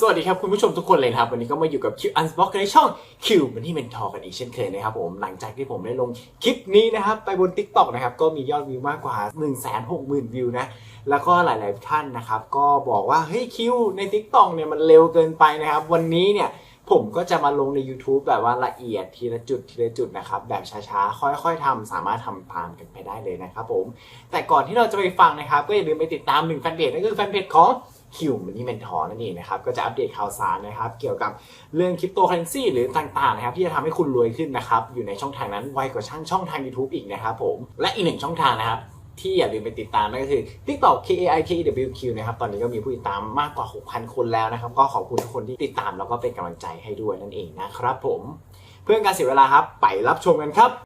สวัสดีครับคุณผู้ชมทุกคนเลยครับ วันนี้ก็มาอยู่กับ Q Unbox ในช่อง Q มันที่เป็นทอกันอีกเช่นเคยนะครับผมหลังจากที่ผมได้ลงคลิปนี้นะครับไปบน TikTok นะครับก็มียอดวิวมากกว่า 1 6 0 0 0 0 วิวนะแล้วก็หลาย ๆ ท่านนะครับก็บอกว่าเฮ้ยคิวใน TikTok เนี่ยมันเร็วเกินไปนะครับวันนี้เนี่ยผมก็จะมาลงใน YouTube แบบว่าละเอียดทีละจุดทีละจุดนะครับ แบบช้าๆ ค่อยๆทำสามารถทำตามกันไปได้เลยนะครับผม แต่ก่อนที่เราจะไปฟังนะครับ ก็อย่าลืมไปติดตามหนึ่งแฟนเพจนั่นคือแฟนเพจของ คิวมันนี่เมนทอร์นั่นเองนะครับก็จะอัปเดตข่าวสารนะครับเกี่ยวกับเรื่องคริปโตเคอเรนซีหรือต่างๆนะครับที่จะทำให้คุณรวยขึ้นนะครับอยู่ในช่องทางนั้นไวกว่าช่างช่องทาง YouTube อีกนะครับผมและอีกหนึ่งช่องทางนะครับที่อย่าลืมไปติดตามนั่นก็คือ TikTok K A I K E W Q นะครับตอนนี้ก็มีผู้ติดตามมากกว่า 6,000 คนแล้วนะครับ ก็ขอบคุณทุกคนที่ติดตามแล้วก็เป็นกำลังใจให้ด้วยนั่นเองนะครับผม เพื่อการเสียเวลาครับ ไปรับชมกันครับ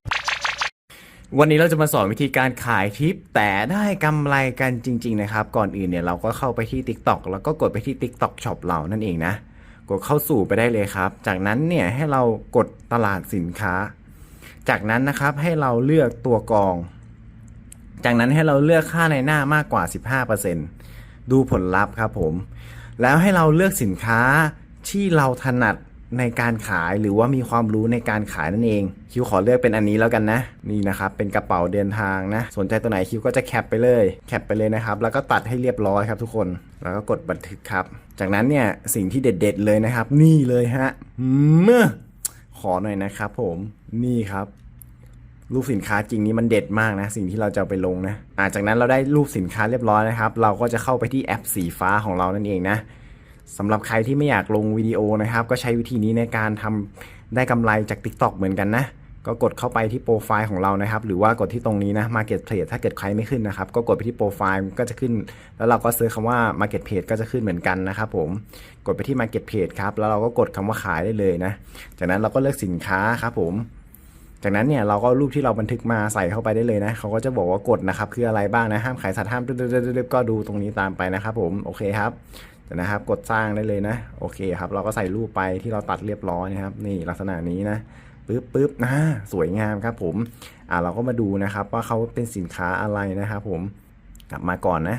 วันนี้เราจะมาสอนวิธีการขายทิป แต่ได้กำไรกันจริง ๆ นะครับ ก่อนอื่นเนี่ยเราก็เข้าไปที่ TikTok แล้วก็กดไปที่ TikTok Shop เรานั่นเองนะ กดเข้าสู่ไปได้เลยครับ จากนั้นเนี่ยให้เรากดตลาดสินค้า จากนั้นนะครับให้เราเลือกตัวกอง จากนั้นให้เราเลือกค่าในหน้ามากกว่า 15%ดูผลลัพธ์ครับผม แล้วให้เราเลือกสินค้าที่เราถนัด ในการขายหรือว่ามีความรู้ในการขายนั่นเอง คิวขอเลือกเป็นอันนี้แล้วกันนะ นี่นะครับเป็นกระเป๋าเดินทางนะ สนใจตัวไหนคิวก็จะแคปไปเลยแคปไปเลยนะครับ แล้วก็ตัดให้เรียบร้อยครับทุกคนแล้วก็กดบันทึกครับ จากนั้นเนี่ยสิ่งที่เด็ด ๆ เลยนะครับ นี่เลยฮะเมื่อขอหน่อยนะครับผมนี่ครับรูปสินค้าจริงนี้มันเด็ดมากนะ สิ่งที่เราจะไปลงนะอ่าจากนั้นเราได้รูปสินค้าเรียบร้อยนะครับ เราก็จะเข้าไปที่แอปสีฟ้าของเรานั่นเองนะ สำหรับใครที่ไม่อยากลงวิดีโอนะครับ ก็ใช้วิธีนี้ในการทำได้กำไรจาก TikTok เหมือนกันนะ ก็กดเข้าไปที่โปรไฟล์ของเรานะครับ หรือว่ากดที่ตรงนี้นะ Market Place ถ้าเกิดใครไม่ขึ้นนะครับ ก็กดไปที่โปรไฟล์ก็จะขึ้น แล้วเราก็เซิร์ชคำว่า Market Page ก็จะขึ้นเหมือนกันนะครับผมกดไปที่ Market Page ครับแล้วเราก็กดคำว่าขายได้เลยนะ จากนั้นเราก็เลือกสินค้าครับผมจากนั้นเนี่ยเราก็รูปที่เราบันทึกมาใส่เข้าไปได้เลยนะเขาก็จะบอกว่ากฎนะครับคืออะไรบ้างนะห้ามขายสัตว์ห้ามดึ๊บๆๆๆก็ดูตรงนี้ตามไปนะครับผมโอเคครับ นะครับ กดสร้างได้เลยนะ โอเคครับ เราก็ใส่รูปไปที่เราตัดเรียบร้อยนะครับ นี่ลักษณะนี้นะปึ๊บปึ๊บนะสวยงามครับผม อ่าเราก็มาดูนะครับว่าเขาเป็นสินค้าอะไรนะครับผม กลับมาก่อนนะ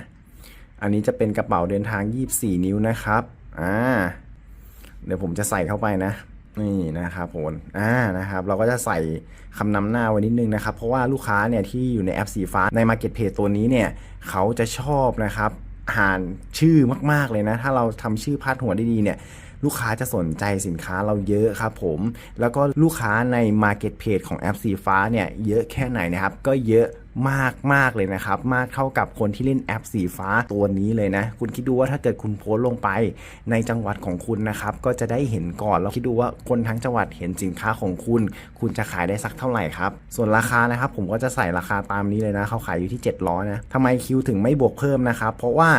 อันนี้จะเป็นกระเป๋าเดินทาง 24 นิ้วนะครับ อ่า เดี๋ยวผมจะใส่เข้าไปนะนี่นะครับผมอ่านะครับเราก็จะใส่คำนำหน้าไว้นิดนึงนะครับ เพราะว่าลูกค้าเนี่ยที่อยู่ในแอปสีฟ้าใน Market Page ตัวนี้เนี่ยเขาจะชอบนะครับ อ่านชื่อมาก ๆ เลยนะ ถ้าเราทำชื่อพาดหัวได้ดีเนี่ย ลูกค้าจะสนใจสินค้าเราเยอะครับผม แล้วก็ลูกค้าใน Market Page ของแอปสีฟ้าเนี่ย เยอะแค่ไหนนะครับ ก็เยอะ มากมากเลยนะครับ มากเท่ากับคนที่เล่นแอปสีฟ้าตัวนี้เลยนะ คุณคิดดูว่าถ้าเกิดคุณโพสต์ลงไปในจังหวัดของคุณนะครับ ก็จะได้เห็นก่อน แล้วคิดดูว่าคนทั้งจังหวัดเห็นสินค้าของคุณ คุณจะขายได้สักเท่าไหร่ครับ ส่วนราคานะครับ ผมก็จะใส่ราคาตามนี้เลยนะ เขาขายอยู่ที่700นะทำไมคิวถึงไม่บวกเพิ่มนะครับ เพราะว่า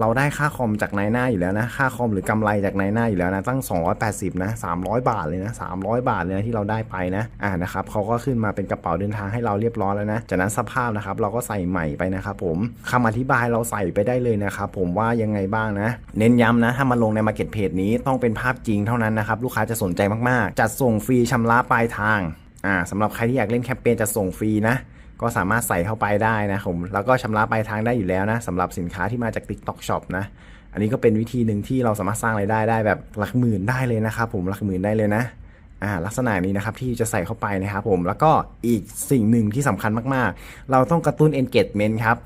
เราได้ค่าคอมจากนายหน้าอยู่แล้วนะ ค่าคอมหรือกำไรจากนายหน้าอยู่แล้วนะตั้ง 280 นะ 300 บาทเลยนะ 300 บาทเลยนะที่เราได้ไปนะ อ่านะครับเขาก็ขึ้นมาเป็นกระเป๋าเดินทางให้เราเรียบร้อยแล้วนะ จากนั้นสภาพนะครับเราก็ใส่ใหม่ไปนะครับผมคำอธิบายเราใส่ไปได้เลยนะครับผมว่ายังไงบ้างนะ เน้นย้ำนะ ถ้ามาลงใน Market Page นี้ต้องเป็นภาพจริงเท่านั้นนะครับลูกค้าจะสนใจมากๆ จัดส่งฟรีชำระปลายทางอ่าสำหรับใครที่อยากเล่นแคมเปญจะส่งฟรีนะ ก็สามารถใส่เข้าไปได้นะผมแล้วก็ชำระปลายทางได้อยู่แล้วนะสำหรับสินค้าที่มาจาก TikTok Shop นะอันนี้ก็เป็นวิธีหนึ่งที่เราสามารถสร้างรายได้ได้แบบหลักหมื่นได้เลยนะครับผมหลักหมื่นได้เลยนะอ่าลักษณะนี้นะครับที่จะใส่เข้าไปนะครับผมแล้วก็อีกสิ่งหนึ่งที่สำคัญมากๆ เราต้องกระตุ้น engagement ครับ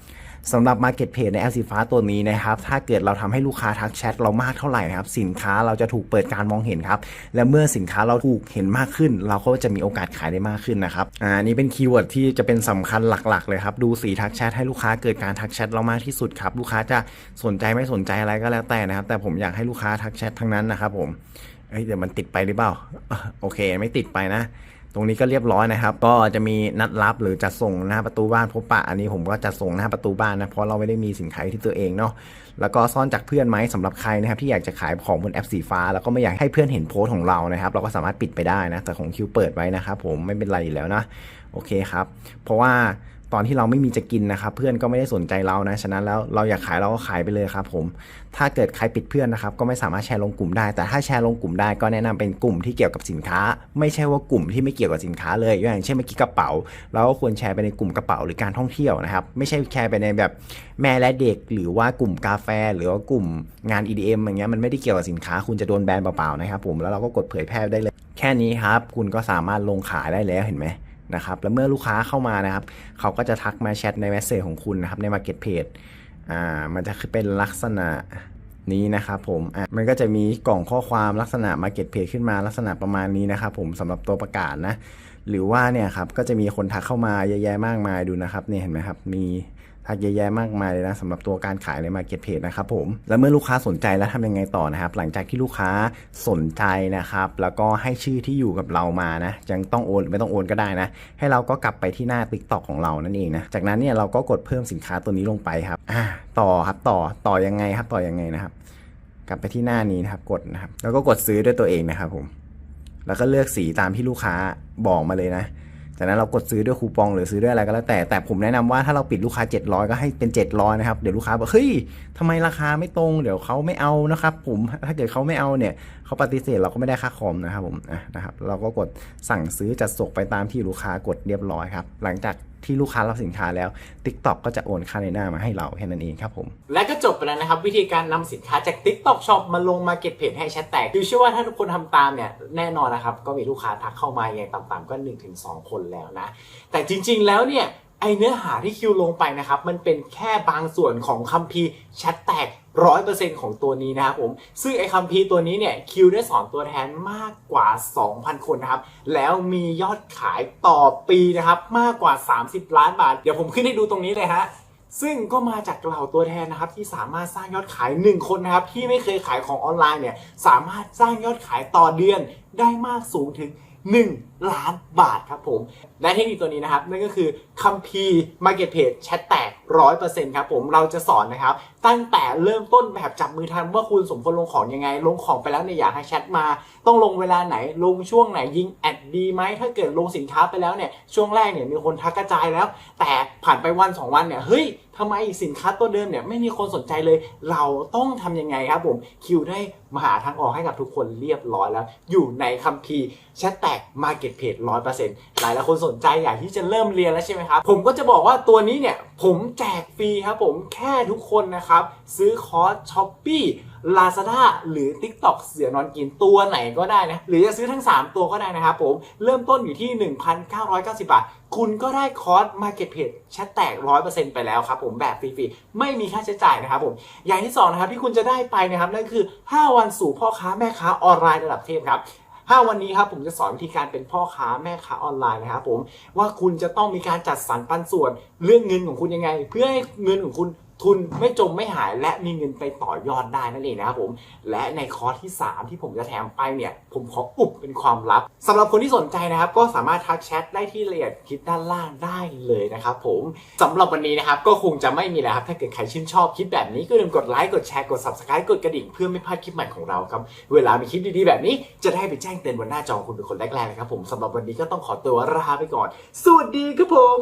สำหรับ Market Page ในแอปสีฟ้าตัวนี้นะครับ ถ้าเกิดเราทำให้ลูกค้าทักแชทเรามากเท่าไหร่นะครับ สินค้าเราจะถูกเปิดการมองเห็นครับ และเมื่อสินค้าเราถูกเห็นมากขึ้น เราก็จะมีโอกาสขายได้มากขึ้นนะครับอ่านนี้เป็นคีย์เวิร์ดที่จะเป็นสำคัญหลักๆ เลยครับ ดูสีทักแชทให้ลูกค้าเกิดการทักแชทเรามากที่สุดครับ ลูกค้าจะสนใจไม่สนใจอะไรก็แล้วแต่นะครับ แต่ผมอยากให้ลูกค้าทักแชททั้งนั้นนะครับผมเอ้ยเดี๋ยวมันติดไปหรือเปล่า โอเค ไม่ติดไปนะ ตรงนี้ก็เรียบร้อยนะครับ ก็จะมีนัดรับหรือจัดส่งหน้าประตูบ้านพบปะอันนี้ผมก็จัดส่งหน้าประตูบ้านนะเพราะเราไม่ได้มีสินค้าที่ตัวเองเนาะแล้วก็ซ่อนจากเพื่อนไหมสำหรับใครนะครับที่อยากจะขายของบนแอปสีฟ้า แล้วก็ไม่อยากให้เพื่อนเห็นโพสต์ของเรานะครับ เราก็สามารถปิดไปได้นะแต่ของคิวเปิดไว้นะครับผมไม่เป็นไรอยู่แล้วนะโอเคครับ เพราะว่า ตอนที่เราไม่มีจะกินนะครับ เพื่อนก็ไม่ได้สนใจเรานะ ฉะนั้นแล้วเราอยากขายเราก็ขายไปเลยครับผม ถ้าเกิดใครปิดเพื่อนนะครับ ก็ไม่สามารถแชร์ลงกลุ่มได้ แต่ถ้าแชร์ลงกลุ่มได้ก็แนะนำเป็นกลุ่มที่เกี่ยวกับสินค้า ไม่ใช่ว่ากลุ่มที่ไม่เกี่ยวกับสินค้าเลย อย่างเช่นเมื่อกี้กระเป๋า เราก็ควรแชร์ไปในกลุ่มกระเป๋าหรือการท่องเที่ยวนะครับ ไม่ใช่แชร์ไปในแบบแม่และเด็ก หรือว่ากลุ่มกาแฟ หรือว่ากลุ่มงาน EDM อย่างเงี้ยมันไม่ได้เกี่ยวกับสินค้า คุณจะโดนแบนเปล่าๆนะครับผมแล้วเราก็กดเผยแพร่ได้เลย แค่นี้ครับ คุณก็สามารถลงขายได้แล้วเห็นไหม นะครับแล้วเมื่อลูกค้าเข้ามานะครับ เขาก็จะทักมาแชทในเมสเซจของคุณนะครับใน Market Page อ่ามันจะเป็นลักษณะนี้นะครับผมอะมันก็จะมีกล่องข้อความลักษณะ Market Page ขึ้นมาลักษณะประมาณนี้นะครับผมสำหรับตัวประกาศนะ หรือว่าเนี่ยครับก็จะมีคนทักเข้ามาเยอะแยะมากมายดูนะครับเนี่ยเห็นไหมครับมี ทักเยอะแยะมากมายเลยนะสำหรับตัวการขายใน Market Page นะครับผม แล้วเมื่อลูกค้าสนใจแล้วทำยังไงต่อนะครับ หลังจากที่ลูกค้าสนใจนะครับ แล้วก็ให้ชื่อที่อยู่กับเรามานะยังต้องโอนไม่ต้องโอนก็ได้นะ ให้เราก็กลับไปที่หน้า TikTok ของเรานั่นเองนะ จากนั้นเนี่ยเราก็กดเพิ่มสินค้าตัวนี้ลงไปครับอ่าต่อครับต่อต่อยังไงครับต่อยังไงนะครับ กลับไปที่หน้านี้นะครับกดนะครับ แล้วก็กดซื้อด้วยตัวเองนะครับผมแล้วก็เลือกสีตามที่ลูกค้าบอกมาเลยนะ จากนั้นเรากดซื้อด้วยคูปองหรือซื้อด้วยอะไรก็แล้วแต่ แต่ผมแนะนำว่าถ้าเราปิดลูกค้า 700 ก็ให้เป็น 700 นะครับ เดี๋ยวลูกค้าบอกเฮ้ยทำไมราคาไม่ตรง เดี๋ยวเขาไม่เอานะครับ ผมถ้าเกิดเขาไม่เอาเนี่ยเขาปฏิเสธเราก็ไม่ได้ค่าคอมนะครับผมนะครับ เราก็กดสั่งซื้อจัดส่งไปตามที่ลูกค้ากดเรียบร้อยครับ หลังจาก ที่ลูกค้ารับสินค้าแล้ว TikTok ก็จะโอนค่าในหน้ามาให้เราแค่นั้นเองครับผม และก็จบไปแล้วนะครับ วิธีการนำสินค้าจาก TikTok Shop มาลง Market Page ให้แชทแตกคือเชื่อว่าถ้าทุกคนทำตามเนี่ยแน่นอนนะครับ ก็มีลูกค้าทักเข้ามาอย่างต่ำๆก็ 1-2 คนแล้วนะ แต่จริง ๆ แล้วเนี่ยไอเนื้อหาที่คิวลงไปนะครับ มันเป็นแค่บางส่วนของคัมภีร์แชทแตก ร้อยเปอร์เซ็นต์ของตัวนี้นะครับผม ซึ่งไอคัมภีร์ตัวนี้เนี่ยคิวได้สอนตัวแทนมากกว่า 2,000 คนนะครับ แล้วมียอดขายต่อปีนะครับ มากกว่า 30 ล้านบาท เดี๋ยวผมขึ้นให้ดูตรงนี้เลยฮะซึ่งก็มาจากเหล่าตัวแทนนะครับที่สามารถสร้างยอดขาย 1 คนนะครับที่ไม่เคยขายของออนไลน์เนี่ยสามารถสร้างยอดขายต่อเดือน ได้มากสูงถึง 1 ล้านบาทครับผม และเทคนิคตัวนี้นะครับ นั่นก็คือคัมภีร์ Market Page แชทแตก 100%ครับผมเราจะสอนนะครับ ตั้งแต่เริ่มต้นแบบจับมือทันว่าคุณสมควรลงของยังไง ลงของไปแล้วเนี่ยอยากให้แชทมา ต้องลงเวลาไหนลงช่วงไหนยิงแอดดีไหมถ้าเกิดลงสินค้าไปแล้วเนี่ยช่วงแรกเนี่ยมีคนทักกระจายแล้ว แต่ผ่านไปวัน 2 วันเนี่ยเฮ้ย ทำไมสินค้าตัวเดิมเนี่ยไม่มีคนสนใจเลย เราต้องทำยังไงครับผมคิวได้มาหาทางออกให้กับทุกคนเรียบร้อยแล้ว อยู่ในคัมภีร์แชทแตก Market Page 100%หลายหลายคนสนใจอยากที่จะเริ่มเรียนแล้วใช่ไหมครับ ผมก็จะบอกว่าตัวนี้เนี่ยผมแจกฟรีครับผมแค่ทุกคนนะครับ ซื้อคอร์สช้อปปี้ Lazada หรือ TikTok เสือนอนกินตัวไหนก็ได้นะ หรือจะซื้อทั้ง 3 ตัวก็ได้นะครับผม เริ่มต้นอยู่ที่ 1,990 บาท คุณก็ได้คอร์ส Market Page แชทแตก 100%ไปแล้วครับผมแบบฟรีๆ ไม่มีค่าใช้จ่ายนะครับผม อย่างที่ 2 นะครับที่คุณจะได้ไปนะครับ นั่นคือ 5 วันสู่พ่อค้าแม่ค้าออนไลน์ระดับเทพครับ5วันนี้ครับผมจะสอนวิธีการเป็นพ่อค้าแม่ค้าออนไลน์นะครับผมว่าคุณจะต้องมีการจัดสรรปันส่วนเรื่องเงินของคุณยังไง เพื่อให้เงินของคุณ ทุนไม่จมไม่หายและมีเงินไปต่อยอดได้นั่นเองนะครับผม และในคอร์สที่ 3 ที่ผมจะแถมไปเนี่ย ผมขออุบเป็นความลับสำหรับคนที่สนใจนะครับ ก็สามารถทักแชทได้ที่ละเอียดคลิปด้านล่างได้เลยนะครับผมสำหรับวันนี้นะครับก็คงจะไม่มีแล้วครับ ถ้าเกิดใครชื่นชอบคลิปแบบนี้ก็อย่าลืมกดไลค์กดแชร์กด subscribe กดกระดิ่งเพื่อไม่พลาดคลิปใหม่ของเราครับเวลามีคลิปดีๆแบบนี้จะได้ไปแจ้งเตือนบนหน้าจอคุณเป็นคนแรกๆนะครับผมสำหรับวันนี้ก็ต้องขอตัวลาไปก่อน สวัสดีครับผม